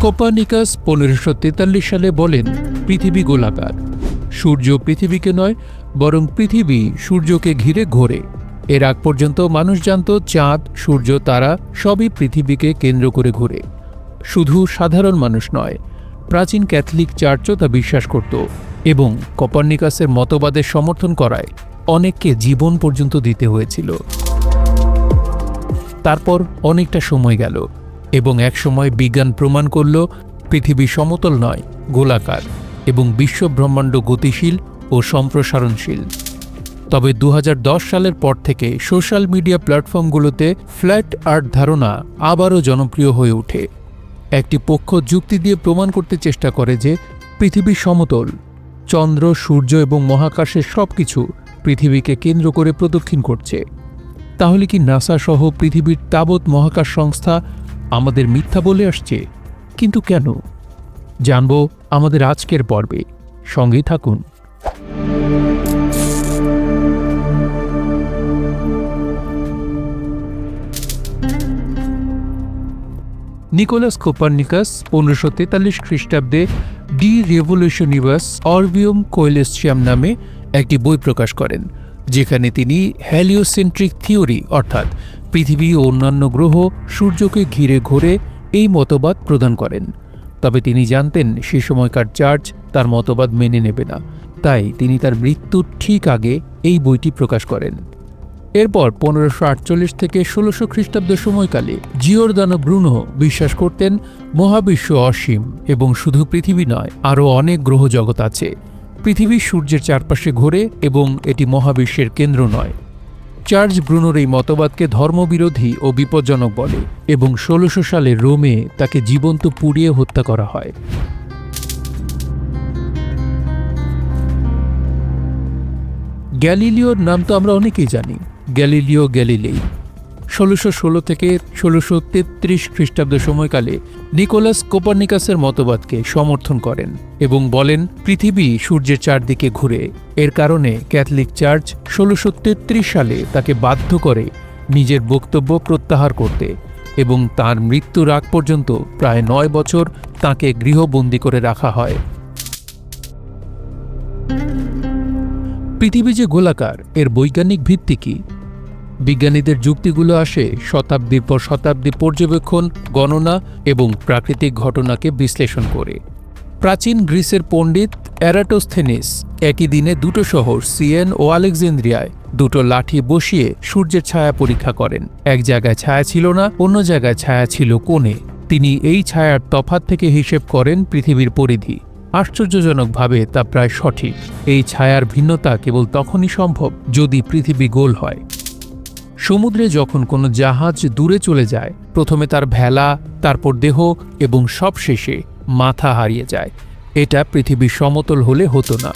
কোপানিকাস পনেরোশো তেতাল্লিশ সালে বলেন, পৃথিবী গোলাকার। সূর্য পৃথিবীকে নয়, বরং পৃথিবী সূর্যকে ঘিরে ঘোরে। এর আগ পর্যন্ত মানুষ জানত, চাঁদ, সূর্য, তারা সবই পৃথিবীকে কেন্দ্র করে ঘুরে। শুধু সাধারণ মানুষ নয়, প্রাচীন ক্যাথলিক চার্চও তা বিশ্বাস করত এবং কপার্নিকাসের মতবাদের সমর্থন করায় অনেককে জীবন পর্যন্ত দিতে হয়েছিল। তারপর অনেকটা সময় গেল। এবং একসময় বিজ্ঞান প্রমাণ করল, পৃথিবী সমতল নয়, গোলাকার এবং বিশ্ব ব্রহ্মাণ্ড গতিশীল ও সম্প্রসারণশীল। তবে দু হাজার দশ সালের পর থেকে সোশ্যাল মিডিয়া প্ল্যাটফর্মগুলোতে ফ্ল্যাট আর্ট ধারণা আবারও জনপ্রিয় হয়ে ওঠে। একটি পক্ষ যুক্তি দিয়ে প্রমাণ করতে চেষ্টা করে যে পৃথিবী সমতল, চন্দ্র, সূর্য এবং মহাকাশের সবকিছু পৃথিবীকে কেন্দ্র করে প্রদক্ষিণ করছে। তাহলে কি নাসা সহ পৃথিবীর তাবৎ মহাকাশ সংস্থা আমাদের মিথ্যা বলে আসছে। কিন্তু কেন? জানব আমাদের আজকের পর্বে। সঙ্গেই থাকুন। নিকোলাস কোপার্নিকাস পনেরোশো তেতাল্লিশ খ্রিস্টাব্দে ডি রেভলিউশনিভাস অরবিয়ম কোয়েলেসিয়াম নামে একটি বই প্রকাশ করেন, যেখানে তিনি হ্যালিওসেন্ট্রিক থিওরি, অর্থাৎ পৃথিবী ও অন্যান্য গ্রহ সূর্যকে ঘিরে ঘোরে এই মতবাদ প্রদান করেন। তবে তিনি জানতেন সে সময়কার চার্চ তার মতবাদ মেনে নেবে না। তাই তিনি তার মৃত্যুর ঠিক আগে এই বইটি প্রকাশ করেন। এরপর পনেরোশো আটচল্লিশ থেকে ষোলোশো খ্রিস্টাব্দ সময়কালে জিওরদানো ব্রুনো বিশ্বাস করতেন, মহাবিশ্ব অসীম এবং শুধু পৃথিবী নয়, আরও অনেক গ্রহ জগৎ আছে। পৃথিবী সূর্যের চারপাশে ঘোরে এবং এটি মহাবিশ্বের কেন্দ্র নয়। চার্চ ব্রুনোর এই মতবাদকে ধর্মবিরোধী ও বিপজ্জনক বলে এবং ষোলোশো সালে রোমে তাকে জীবন্ত পুড়িয়ে হত্যা করা হয়। গ্যালিলিওর নাম তো আমরা অনেকেই জানি। Galileo Galilei. ষোলোশো ষোলো থেকে ষোলোশো তেত্রিশ খ্রিস্টাব্দ সময়কালে নিকোলাস কোপার্নিকাসের মতবাদকে সমর্থন করেন এবং বলেন, পৃথিবী সূর্যের চারদিকে ঘুরে। এর কারণে ক্যাথলিক চার্চ ষোলোশো তেত্রিশ সালে তাকে বাধ্য করে নিজের বক্তব্য প্রত্যাহার করতে এবং তার মৃত্যুর আগ পর্যন্ত প্রায় নয় বছর তাকে গৃহবন্দী করে রাখা হয়। পৃথিবী যে গোলাকার, এর বৈজ্ঞানিক ভিত্তি কি? বিজ্ঞানীদের যুক্তিগুলো আসে শতাব্দীর পর শতাব্দী পর্যবেক্ষণ, গণনা এবং প্রাকৃতিক ঘটনাকে বিশ্লেষণ করে। প্রাচীন গ্রিসের পণ্ডিত অ্যারাটোস্থেনিস একই দিনে দুটো শহর, সিয়েন ও আলেকজেন্দ্রিয়ায় দুটো লাঠি বসিয়ে সূর্যের ছায়া পরীক্ষা করেন। এক জায়গায় ছায়া ছিল না, অন্য জায়গায় ছায়া ছিল কোণে। তিনি এই ছায়ার তফাত থেকে হিসেব করেন পৃথিবীর পরিধি। আশ্চর্যজনকভাবে তা প্রায় সঠিক। এই ছায়ার ভিন্নতা কেবল তখনই সম্ভব যদি পৃথিবী গোল হয়। সমুদ্রে যখন কোনো জাহাজ দূরে চলে যায়, প্রথমে তার ভেলা, তারপর দেহ এবং সবশেষে মাথা হারিয়ে যায়। এটা পৃথিবী সমতল হলে হতো না।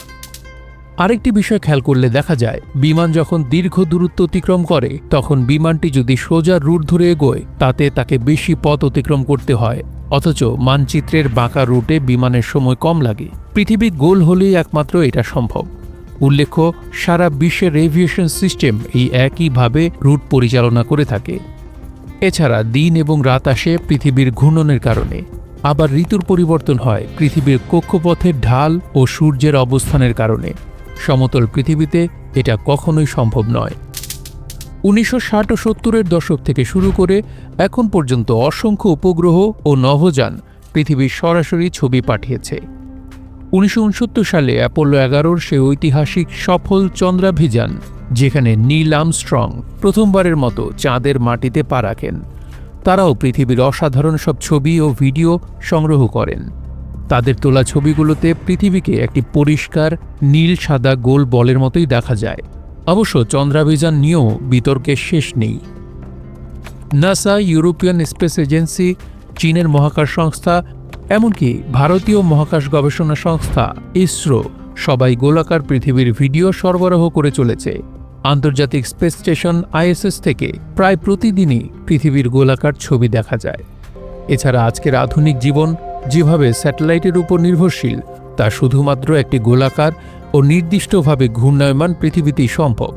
আরেকটি বিষয় খেয়াল করলে দেখা যায়, বিমান যখন দীর্ঘ দূরত্ব অতিক্রম করে, তখন বিমানটি যদি সোজা রুট ধরে এগোয়, তাতে তাকে বেশি পথ অতিক্রম করতে হয়। অথচ মানচিত্রের বাঁকা রুটে বিমানের সময় কম লাগে। পৃথিবী গোল হলেই একমাত্র এটা সম্ভব। উল্লেখ্য, সারা বিশ্বের এভিয়েশন সিস্টেম এই একইভাবে রুট পরিচালনা করে থাকে। এছাড়া দিন এবং রাত আসে পৃথিবীর ঘূর্ণনের কারণে। আবার ঋতুর পরিবর্তন হয় পৃথিবীর কক্ষপথের ঢাল ও সূর্যের অবস্থানের কারণে। সমতল পৃথিবীতে এটা কখনোই সম্ভব নয়। উনিশশো ষাট ও সত্তরের দশক থেকে শুরু করে এখন পর্যন্ত অসংখ্য উপগ্রহ ও নভোযান পৃথিবীর সরাসরি ছবি পাঠিয়েছে। উনিশশো উনসত্তর সালে অ্যাপোলো এগারোর সে ঐতিহাসিক সফল চন্দ্রাভিযান, যেখানে নীল আমস্ট্রং প্রথমবারের মতো চাঁদের মাটিতে পা রাখেন। তারাও পৃথিবীর অসাধারণ সব ছবি ও ভিডিও সংগ্রহ করেন। তাদের তোলা ছবিগুলোতে পৃথিবীকে একটি পরিষ্কার, নীল সাদা গোল বলের মতোই দেখা যায়। অবশ্য চন্দ্রাভিযান নিয়েও বিতর্কের শেষ নেই। নাসা ইউরোপিয়ান স্পেস এজেন্সি, চীনের মহাকাশ সংস্থা এমনকি ভারতীয় মহাকাশ গবেষণা সংস্থা ইসরো সবাই গোলাকার পৃথিবীর ভিডিও সরবরাহ করে চলেছে। আন্তর্জাতিক স্পেস স্টেশন আইএসএস থেকে প্রায় প্রতিদিনই পৃথিবীর গোলাকার ছবি দেখা যায়। এছাড়া আজকের আধুনিক জীবন যেভাবে স্যাটেলাইটের উপর নির্ভরশীল, তা শুধুমাত্র একটি গোলাকার ও নির্দিষ্টভাবে ঘূর্ণায়মান পৃথিবীতেই সম্ভব।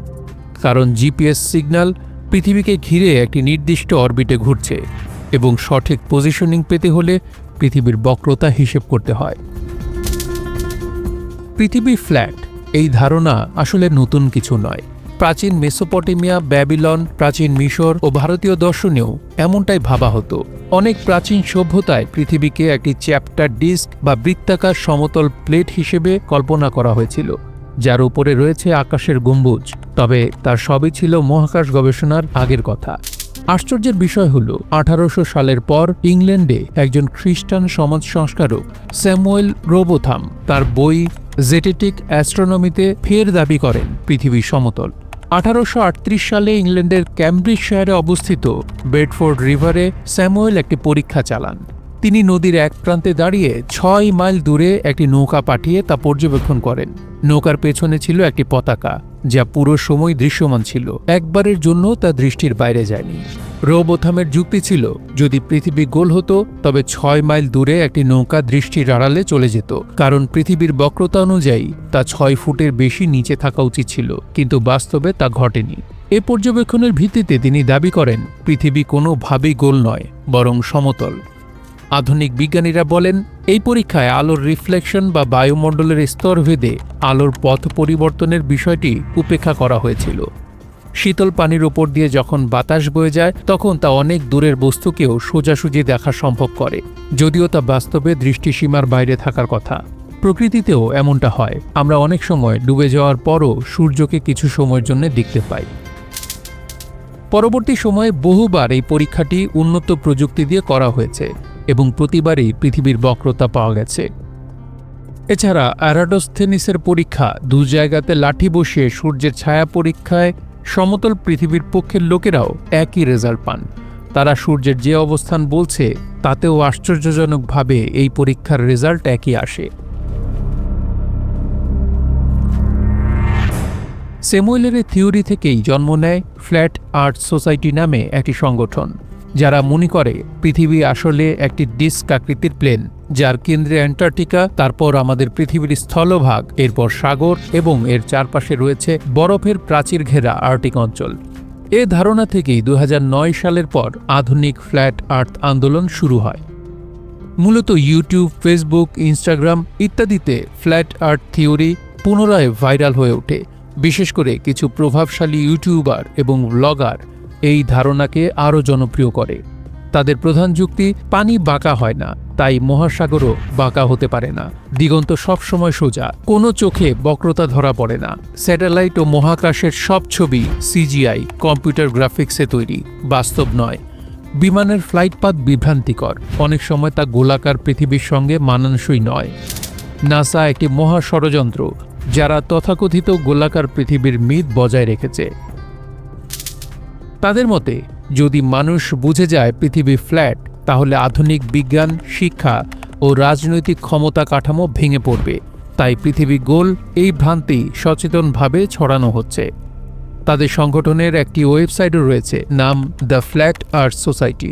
কারণ জিপিএস সিগন্যাল পৃথিবীকে ঘিরে একটি নির্দিষ্ট অরবিটে ঘুরছে এবং সঠিক পজিশনিং পেতে হলে পৃথিবীর বক্রতা হিসেব করতে হয়। পৃথিবী ফ্ল্যাট, এই ধারণা আসলে নতুন কিছু নয়। প্রাচীন মেসোপটেমিয়া, ব্যাবিলন, প্রাচীন মিশর ও ভারতীয় দর্শনেও এমনটাই ভাবা হতো। অনেক প্রাচীন সভ্যতায় পৃথিবীকে একটি চ্যাপ্টার ডিস্ক বা বৃত্তাকার সমতল প্লেট হিসেবে কল্পনা করা হয়েছিল, যার উপরে রয়েছে আকাশের গম্বুজ, তবে তার সবই ছিল মহাকাশ গবেষণার আগের কথা। আশ্চর্যের বিষয় হল, আঠারোশো সালের পর ইংল্যান্ডে একজন খ্রিস্টান সমাজ সংস্কারক স্যামুয়েল রোবোথাম, তার বই জেটেটিক অ্যাস্ট্রোনমিতে ফের দাবি করেন, পৃথিবী সমতল। আঠারোশো আটত্রিশ সালে ইংল্যান্ডের ক্যামব্রিজ শহরে অবস্থিত বেডফোর্ড রিভারে স্যামুয়েল একটি পরীক্ষা চালান। তিনি নদীর এক প্রান্তে দাঁড়িয়ে ছয় মাইল দূরে একটি নৌকা পাঠিয়ে তা পর্যবেক্ষণ করেন। নৌকার পেছনে ছিল একটি পতাকা, যা পুরো সময় দৃশ্যমান ছিল। একবারের জন্য তা দৃষ্টির বাইরে যায়নি। রোবোথামের যুক্তি ছিল, যদি পৃথিবী গোল হতো, তবে ছয় মাইল দূরে একটি নৌকা দৃষ্টির আড়ালে চলে যেত। কারণ পৃথিবীর বক্রতা অনুযায়ী তা ছয় ফুটের বেশি নিচে থাকা উচিত ছিল, কিন্তু বাস্তবে তা ঘটেনি। এ পর্যবেক্ষণের ভিত্তিতে তিনি দাবি করেন, পৃথিবী কোনোভাবেই গোল নয়, বরং সমতল। আধুনিক বিজ্ঞানীরা বলেন, এই পরীক্ষায় আলোর রিফ্লেকশন বা বায়ুমণ্ডলের স্তর ভেদে আলোর পথ পরিবর্তনের বিষয়টি উপেক্ষা করা হয়েছিল। শীতল পানির ওপর দিয়ে যখন বাতাস বয়ে যায়, তখন তা অনেক দূরের বস্তুকেও সোজাসুজি দেখা সম্ভব করে, যদিও তা বাস্তবে দৃষ্টিসীমার বাইরে থাকার কথা। প্রকৃতিতেও এমনটা হয়, আমরা অনেক সময় ডুবে যাওয়ার পরও সূর্যকে কিছু সময়ের জন্য দেখতে পাই। পরবর্তী সময়ে বহুবার এই পরীক্ষাটি উন্নত প্রযুক্তি দিয়ে করা হয়েছে। এবং প্রতিবারই পৃথিবীর বক্রতা পাওয়া গেছে। এছাড়া অ্যারাডোস্থেনিসের পরীক্ষা, দু জায়গাতে লাঠি বসিয়ে সূর্যের ছায়া পরীক্ষায় সমতল পৃথিবীর পক্ষের লোকেরাও একই রেজাল্ট পান। তারা সূর্যের যে অবস্থান বলছে, তাতেও আশ্চর্যজনকভাবে এই পরীক্ষার রেজাল্ট একই আসে। সেমুয়েলের থিওরি থেকেই জন্ম নেয় ফ্ল্যাট আর্ট সোসাইটি নামে একটি সংগঠন। যারা মনে করে পৃথিবী আসলে একটি ডিস্ক আকৃতির প্লেন, যার কেন্দ্রে অ্যান্টার্কটিকা, তারপর আমাদের পৃথিবীর স্থলভাগ, এরপর সাগর এবং এর চারপাশে রয়েছে বরফের প্রাচীর ঘেরা আর্টিক অঞ্চল। এ ধারণা থেকেই দু হাজার নয় সালের পর আধুনিক ফ্ল্যাট আর্থ আন্দোলন শুরু হয়। মূলত ইউটিউব, ফেসবুক, ইনস্টাগ্রাম ইত্যাদিতে ফ্ল্যাট আর্থ থিওরি পুনরায় ভাইরাল হয়ে ওঠে। বিশেষ করে কিছু প্রভাবশালী ইউটিউবার এবং ব্লগার এই ধারণাকে আরও জনপ্রিয় করে। তাদের প্রধান যুক্তি, পানি বাঁকা হয় না, তাই মহাসাগরও বাঁকা হতে পারে না। দিগন্ত সবসময় সোজা, কোনো চোখে বক্রতা ধরা পড়ে না। স্যাটেলাইট ও মহাকাশের সব ছবি সিজিআই, কম্পিউটার গ্রাফিক্সে তৈরি, বাস্তব নয়। বিমানের ফ্লাইট পাথ বিভ্রান্তিকর, অনেক সময় তা গোলাকার পৃথিবীর সঙ্গে মানানসই নয়। নাসা একটি মহা ষড়যন্ত্র যারা তথাকথিত গোলাকার পৃথিবীর মিথ বজায় রেখেছে। তাদের মতে, যদি মানুষ বুঝে যায় পৃথিবী ফ্ল্যাট, তাহলে আধুনিক বিজ্ঞান, শিক্ষা ও রাজনৈতিক ক্ষমতা কাঠামো ভেঙে পড়বে। তাই পৃথিবী গোল এই ভ্রান্তি সচেতনভাবে ছড়ানো হচ্ছে। তাদের সংগঠনের একটি ওয়েবসাইটও রয়েছে, নাম দ্য ফ্ল্যাট আর্থ সোসাইটি।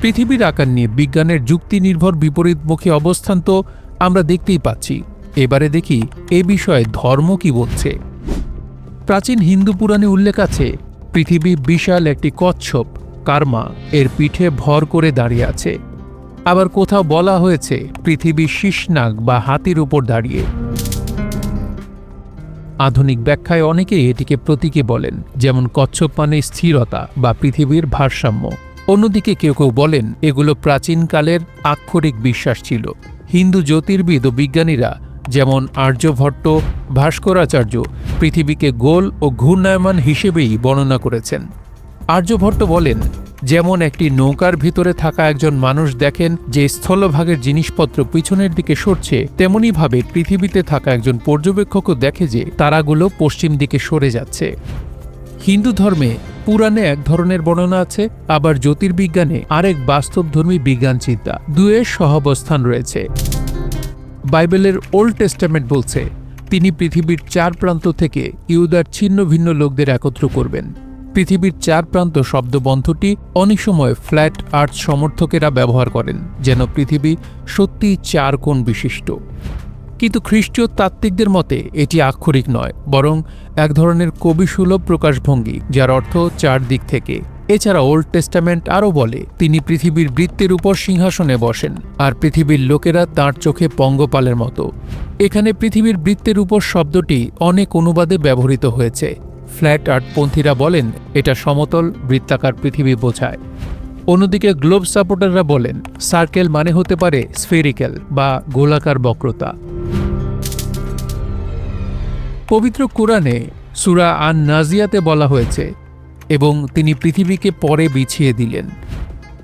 পৃথিবীর আকার নিয়ে বিজ্ঞানের যুক্তি নির্ভর বিপরীতমুখী অবস্থান তো আমরা দেখতেই পাচ্ছি। এবারে দেখি এ বিষয়ে ধর্ম কি বলছে। প্রাচীন হিন্দু পুরাণে উল্লেখ আছে, পৃথিবী বিশাল একটি কচ্ছপ, কার্মা, এর পিঠে ভর করে দাঁড়িয়ে আছে। আবার কোথাও বলা হয়েছে, পৃথিবী শীষনাগ বা হাতির উপর দাঁড়িয়ে। আধুনিক ব্যাখ্যায় অনেকেই এটিকে প্রতীকে বলেন, যেমন কচ্ছপ মানে স্থিরতা বা পৃথিবীর ভারসাম্য। অন্যদিকে কেউ কেউ বলেন, এগুলো প্রাচীনকালের আক্ষরিক বিশ্বাস ছিল। হিন্দু জ্যোতির্বিদ ও বিজ্ঞানীরা যেমন আর্যভট্ট ভাস্করাচার্য পৃথিবীকে গোল ও ঘূর্ণায়মান হিসেবেই বর্ণনা করেছেন। আর্যভট্ট বলেন, যেমন একটি নৌকার ভিতরে থাকা একজন মানুষ দেখেন যে স্থলভাগের জিনিসপত্র পিছনের দিকে সরছে তেমনইভাবে পৃথিবীতে থাকা একজন পর্যবেক্ষকও দেখে যে তারাগুলো পশ্চিম দিকে সরে যাচ্ছে। হিন্দু ধর্মে পুরাণে এক ধরনের বর্ণনা আছে, আবার জ্যোতির্বিজ্ঞানে আরেক বাস্তবধর্মী বিজ্ঞান চিন্তা দুয়ের সহাবস্থান রয়েছে। বাইবেলের ওল্ড টেস্টামেন্ট বলছে, তিনি পৃথিবীর চার প্রান্ত থেকে ইউদার ছিন্ন ভিন্ন লোকদের একত্র করবেন। পৃথিবীর চার প্রান্ত শব্দবন্ধটি অনেক সময় ফ্ল্যাট আর্থ সমর্থকেরা ব্যবহার করেন, যেন পৃথিবী সত্যিই চার কোণ বিশিষ্ট। কিন্তু খ্রিস্টীয় তাত্ত্বিকদের মতে, এটি আক্ষরিক নয়, বরং এক ধরনের কবিসুলভ প্রকাশভঙ্গি, যার অর্থ চার দিক থেকে। এছাড়া ওল্ড টেস্টামেন্ট আরও বলে, তিনি পৃথিবীর বৃত্তের উপর সিংহাসনে বসেন, আর পৃথিবীর লোকেরা তার চোখে পঙ্গপালের মতো। এখানে পৃথিবীর বৃত্তের উপর শব্দটি অনেক অনুবাদে ব্যবহৃত হয়েছে। ফ্ল্যাট আর্টপন্থীরা বলেন, এটা সমতল বৃত্তাকার পৃথিবী বোঝায়। অন্যদিকে গ্লোব সাপোর্টাররা বলেন, সার্কেল মানে হতে পারে স্ফেরিক্যাল বা গোলাকার বক্রতা। পবিত্র কোরআনে সুরা আন নাজিয়াতে বলা হয়েছে এবং তিনি পৃথিবীকে পরে বিছিয়ে দিলেন।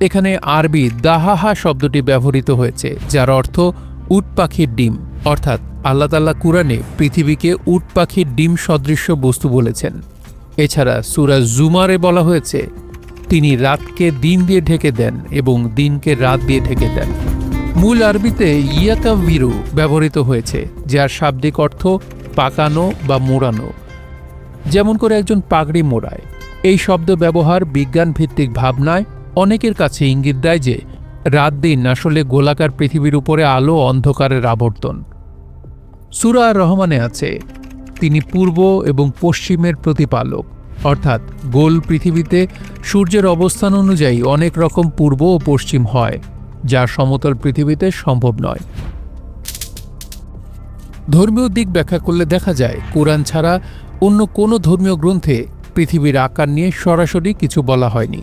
এখানে আরবি দাহাহা শব্দটি ব্যবহৃত হয়েছে, যার অর্থ উট পাখির ডিম। অর্থাৎ আল্লাহ তাল্লাহ কুরআনে পৃথিবীকে উট পাখির ডিম সদৃশ্য বস্তু বলেছেন। এছাড়া সুরা জুমারে বলা হয়েছে, তিনি রাতকে দিন দিয়ে ঢেকে দেন এবং দিনকে রাত দিয়ে ঢেকে দেন। মূল আরবিতে ইয়াকা বিরু ব্যবহৃত হয়েছে, যার শাব্দিক অর্থ পাকানো বা মোড়ানো। যেমন করে একজন পাগড়ি মোড়ায়। এই শব্দ ব্যবহার বিজ্ঞানভিত্তিক ভাবনায় অনেকের কাছে ইঙ্গিত দেয় যে, রাত দিন আসলে গোলাকার পৃথিবীর উপরে আলো অন্ধকারের আবর্তন। সুরা রহমানে আছে, তিনি পূর্ব এবং পশ্চিমের প্রতিপালক। অর্থাৎ গোল পৃথিবীতে সূর্যের অবস্থান অনুযায়ী অনেক রকম পূর্ব ও পশ্চিম হয়, যা সমতল পৃথিবীতে সম্ভব নয়। ধর্মীয় দিক ব্যাখ্যা করলে দেখা যায়, কোরআন ছাড়া অন্য কোনো ধর্মীয় গ্রন্থে পৃথিবীর আকার নিয়ে সরাসরি কিছু বলা হয়নি।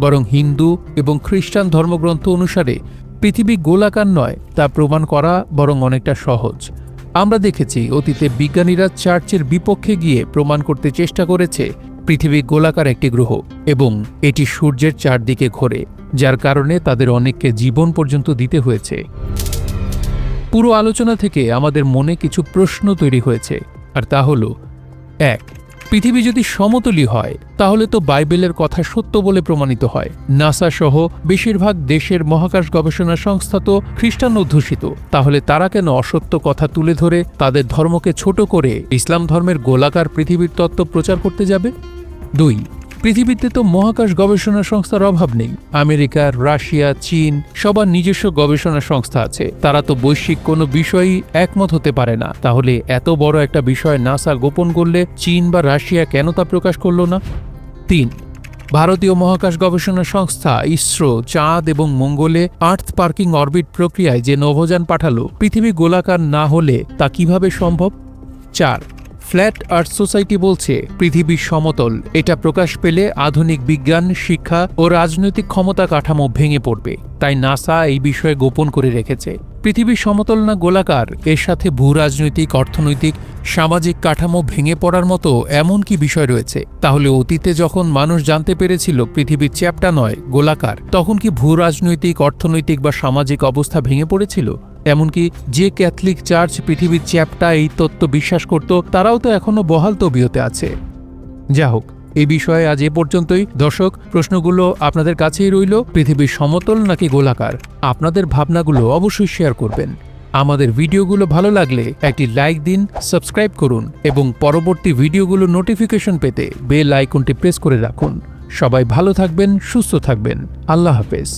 বরং হিন্দু এবং খ্রিস্টান ধর্মগ্রন্থ অনুসারে পৃথিবী গোলাকার নয় তা প্রমাণ করা বরং অনেকটা সহজ। আমরা দেখেছি অতীতে বিজ্ঞানীরা চার্চের বিপক্ষে গিয়ে প্রমাণ করতে চেষ্টা করেছে পৃথিবী গোলাকার একটি গ্রহ এবং এটি সূর্যের চারদিকে ঘোরে, যার কারণে তাদের অনেককে জীবন পর্যন্ত দিতে হয়েছে। পুরো আলোচনা থেকে আমাদের মনে কিছু প্রশ্ন তৈরি হয়েছে, আর তা হল, এক পৃথিবী যদি সমতলী হয়, তাহলে তো বাইবেলের কথা সত্য বলে প্রমাণিত হয়। নাসা সহ বেশিরভাগ দেশের মহাকাশ গবেষণা সংস্থা তো খ্রিস্টান অধ্যুষিত। তাহলে তারা কেন অসত্য কথা তুলে ধরে তাদের ধর্মকে ছোট করে ইসলাম ধর্মের গোলাকার পৃথিবীর তত্ত্ব প্রচার করতে যাবে? দুই পৃথিবীতে তো মহাকাশ গবেষণা সংস্থার অভাব নেই। আমেরিকা, রাশিয়া, চীন সবার নিজস্ব গবেষণা সংস্থা আছে। তারা তো বৈশ্বিক কোনো বিষয়ই একমত হতে পারে না। তাহলে এত বড় একটা বিষয় নাসা গোপন করলে চীন বা রাশিয়া কেন তা প্রকাশ করল না? তিন, ভারতীয় মহাকাশ গবেষণা সংস্থা ইসরো, চাঁদ এবং মঙ্গলে আর্থ পার্কিং অরবিট প্রক্রিয়ায় যে নভোযান পাঠালো, পৃথিবী গোলাকার না হলে তা কীভাবে সম্ভব? চার ফ্ল্যাট আর্থ সোসাইটি বলছে পৃথিবীর সমতল। এটা প্রকাশ পেলে আধুনিক বিজ্ঞান, শিক্ষা ও রাজনৈতিক ক্ষমতা কাঠামো ভেঙে পড়বে। তাই নাসা এই বিষয়ে গোপন করে রেখেছে। পৃথিবীর সমতল না গোলাকার, এর সাথে ভূ রাজনৈতিক অর্থনৈতিক, সামাজিক কাঠামো ভেঙে পড়ার মতো এমন কি বিষয় রয়েছে? তাহলে অতীতে যখন মানুষ জানতে পেরেছিল পৃথিবীর চ্যাপটা নয়, গোলাকার, তখন কি ভূ রাজনৈতিক অর্থনৈতিক বা সামাজিক অবস্থা ভেঙে পড়েছিল? এমনকি যে ক্যাথলিক চার্চ পৃথিবীর চ্যাপটা এই তত্ত্ব বিশ্বাস করত, তারাও তো এখনও বহাল তবিয়তে আছে? যা হোক এই বিষয়ে আজ এ পর্যন্তই। দর্শক, প্রশ্নগুলো আপনাদের কাছেই রইল। পৃথিবীর সমতল নাকি গোলাকার? আপনাদের ভাবনাগুলো অবশ্যই শেয়ার করবেন। আমাদের ভিডিওগুলো ভালো লাগলে একটি লাইক দিন, সাবস্ক্রাইব করুন এবং পরবর্তী ভিডিওগুলো নোটিফিকেশন পেতে বেল আইকনটি প্রেস করে রাখুন। সবাই ভালো থাকবেন, সুস্থ থাকবেন। আল্লাহ হাফেজ।